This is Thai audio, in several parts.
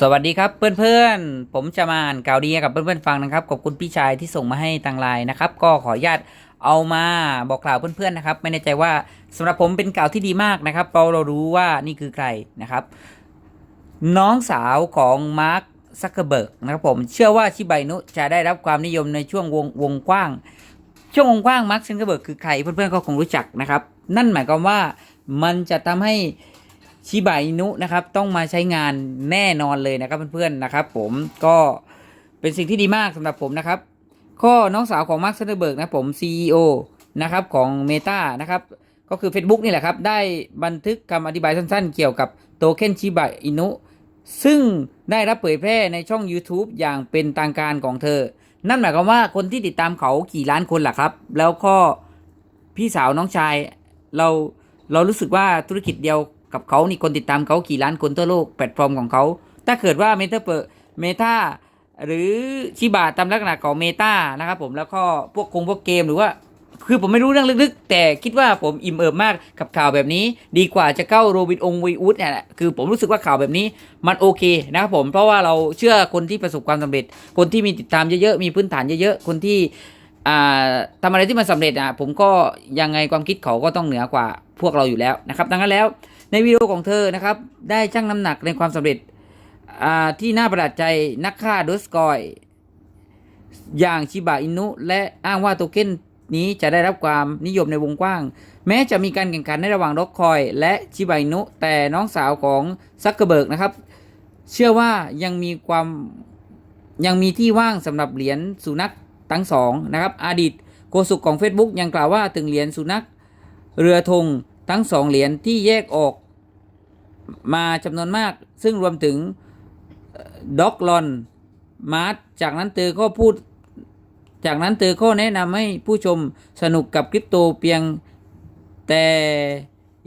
สวัสดีครับเพื่อนๆ ผมจะมาอ่านข่าวดีกับเพื่อนๆฟังนะครับขอบคุณพี่ชายที่ส่งมาให้ทางไลน์นะครับ ก็ขออนุญาตเอามาบอกกล่าวเพื่อนๆนะครับ ไม่แน่ใจว่าสำหรับผมเป็นข่าวที่ดีมากนะครับเพราะเรารู้ว่านี่คือใครนะครับ น้องสาวของมาร์คซักเคอร์เบิร์กนะครับผมเชื่อว่าชิบาอินุจะได้รับความนิยมในช่วงวงวงกว้าง ช่วงวงกว้างมาร์คซักเคอร์เบิร์กคือใครเพื่อนๆก็คงรู้จักนะครับ นั่นหมายความว่ามันจะทำให้ ชิบาอินุนะครับต้องมาใช้งานแน่นอนเลยนะครับเพื่อนๆนะครับ ผมก็เป็นสิ่งที่ดีมากสำหรับผมนะครับ ข้อน้องสาวของมาร์คซันเดอร์เบิร์กนะผม CEO นะครับของ Meta นะครับก็คือ Facebook นี่แหละครับ ได้บันทึกคำอธิบายสั้นๆ เกี่ยวกับโตเค็นชิบาอินุซึ่งได้รับเผยแพร่ในช่อง YouTube อย่างเป็นทางการของเธอ นั่นหมายความว่าคนที่ติดตามเขากี่ล้านคนล่ะครับ แล้วก็พี่สาวน้องชายเราเรารู้สึกว่าธุรกิจเดียว กับเขานี่คนติดตามเขากี่ล้านคนทั่วโลกแพลตฟอร์มของเขา ถ้าเกิดว่าเมตาเปอร์เมตาหรือชิบะตามลักษณะของเมตานะครับผมแล้วก็พวกคงพวกเกมหรือว่า คือผมไม่รู้เรื่องลึกๆ แต่คิดว่าผมอิ่มเอิบมากกับข่าวแบบนี้ ดีกว่าจะเข้าโรบินองวีอุดเนี่ยแหละคือผมรู้สึกว่าข่าวแบบนี้มันโอเคนะครับผมเพราะว่าเราเชื่อคนที่ประสบความสำเร็จ คนที่มีติดตามเยอะๆมีพื้นฐานเยอะๆคนที่อ่าทำอะไรที่มันสำเร็จอะผมก็ยังไงความคิดเขาก็ต้องเหนือกว่าพวกเราอยู่แล้วนะครับดังนั้นแล้ว ในวิดีโอของเธอนะครับ ได้ชั่งน้ำหนักในความสำเร็จที่น่าประหลาดใจนักฆ่าโดสกอย อย่างชิบะอินุ และอ้างว่าโตเค็นนี้จะได้รับความนิยมในวงกว้าง แม้จะมีการแข่งขันในระหว่างร็อกคอย และชิบะอินุ แต่น้องสาวของซักเกอร์เบิร์กนะครับ เชื่อว่ายังมีความยังมีที่ว่างสำหรับเหรียญสุนัขทั้งสองนะครับอดีตโฆษกของ Facebook ยังกล่าวว่าถึงเหรียญสุนัขเรือธง ทั้งสองเหรียญที่แยกออกมาจำนวนมาก ซึ่งรวมถึงด็อกลอนมาร์จากนั้นเธอก็พูด จากนั้นเธอก็แนะนำให้ผู้ชมสนุกกับคริปโตเพียงแต่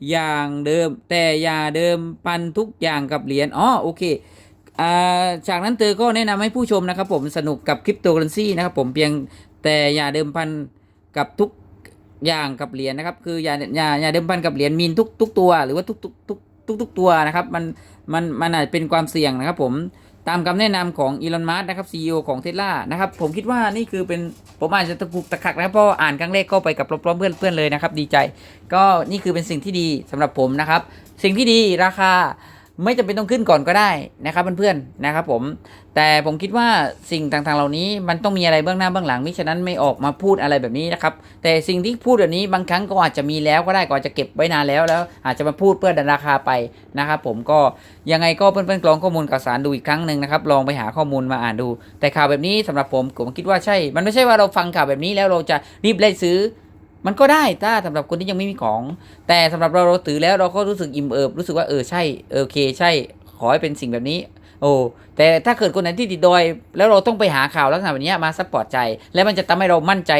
อย่างเดิมแต่อย่าเดิมปันทุกอย่างกับเหรียญอ๋อโอเคอาจากนั้นเธอก็แนะนำให้ผู้ชมนะครับผมสนุกกับคริปโตเคอเรนซีนะครับผมเพียงแต่อย่าเดิมพันกับทุก อย่างกับเหรียญนะครับ คืออย่าอย่าอย่าเดิมพันกับเหรียญมีนทุกทุกตัว หรือว่าทุกทุกทุกทุกทุกตัวนะครับ มันมันมันอาจเป็นความเสี่ยงนะครับ ผมตามคำแนะนำของอีลอนมัสนะครับ CEO ของเทสลานะครับ ผมคิดว่านี่คือเป็นผมอาจจะตะกุกตะกักนะครับเพราะอ่านครั้งแรกก็ไปกับพร้อมๆเพื่อนๆเลยนะครับ ดีใจ ก็นี่คือเป็นสิ่งที่ดีสำหรับผมนะครับ สิ่งที่ดีราคา ไม่จำเป็นต้องขึ้นก่อนก็ได้นะครับเพื่อนๆนะครับผม แต่ผมคิดว่าสิ่งต่างๆ เหล่านี้มันต้องมีอะไรเบื้องหน้าเบื้องหลังมิฉะนั้นไม่ออกมาพูดอะไรแบบนี้นะครับ แต่สิ่งที่พูดแบบนี้บางครั้งก็อาจจะมีแล้วก็ได้ก็อาจจะเก็บไว้นานแล้วแล้ว อาจจะมาพูดเพื่อดันราคาไปนะครับผมก็ยังไงก็เพื่อนๆกรองข้อมูลข่าวสารดูอีกครั้งหนึ่งนะครับลองไปหาข้อมูลมาอ่านดู แต่ข่าวแบบนี้สำหรับผมผมคิดว่าใช่ มันไม่ใช่ว่าเราฟังข่าวแบบนี้แล้วเราจะรีบไล่ซื้อ มันก็ได้ถ้าสำหรับคนที่ยังไม่มีของ แต่สำหรับเราเราถือแล้วเราก็รู้สึกอิ่มเอิบรู้สึกว่าเออใช่เออโอเค ใช่ ขอให้เป็นสิ่งแบบนี้ โอ้แต่ถ้าเกิดคนไหนที่ติดดอย แล้วเราต้องไปหาข่าวลักษณะแบบนี้มาซัพพอร์ตใจ และมันจะทำให้เรามั่นใจ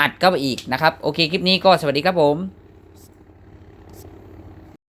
อัดเข้าไปอีกนะครับ โอเคคลิปนี้ก็สวัสดีครับผม